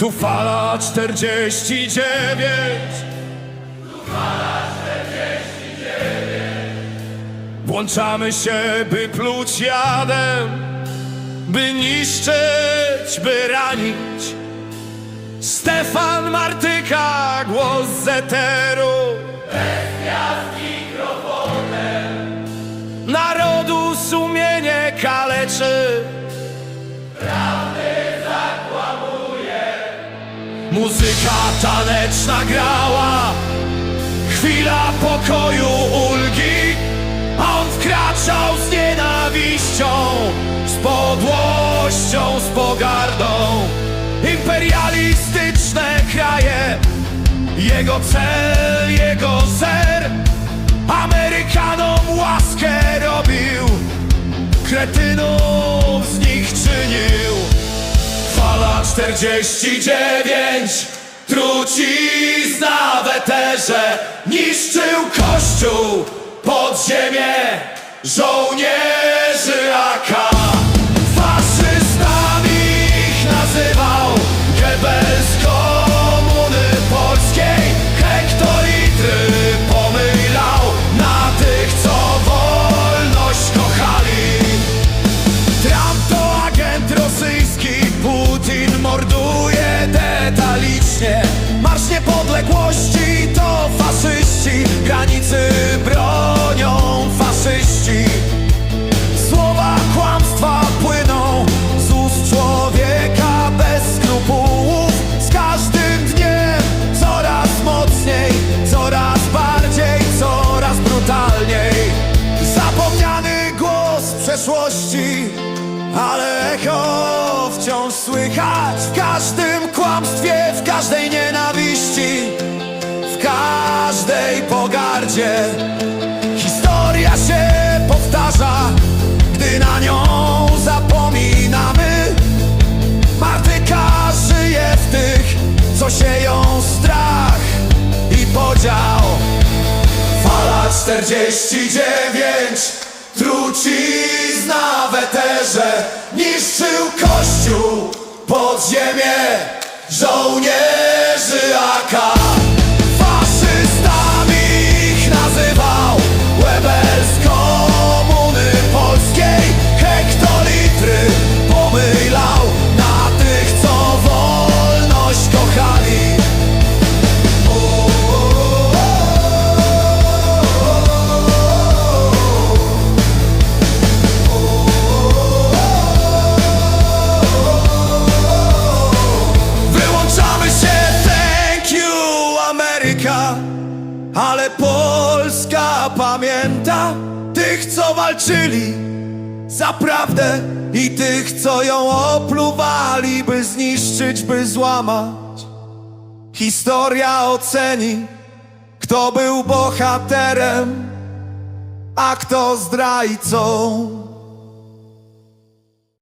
Tu fala 49 Włączamy się, by pluć jadem By niszczyć, by ranić. Stefan Martyka, głos z eteru. Narodu sumienie kaleczy Muzyka taneczna grała. Chwila pokoju ulgi A on wkraczał z nienawiścią Z podłością, z pogardą. Imperialistyczne kraje Jego cel, jego zer Amerykanom łaskę robił Kretynów z nich czynił 49 Trucizna w eterze Niszczył kościół Podziemie Żołnierzy AK przeszłości, ale echo wciąż słychać w każdym kłamstwie, w każdej nienawiści, w każdej pogardzie. Historia się powtarza, gdy na nią zapominamy. Martyka żyje w tych, co sieją strach i podział. Fala 49 Trucizna w eterze Niszczył kościół Podziemie Żołnierzy AK Tych co walczyli za prawdę I tych co ją opluwali By zniszczyć, by złamać. Historia oceni Kto był bohaterem A kto zdrajcą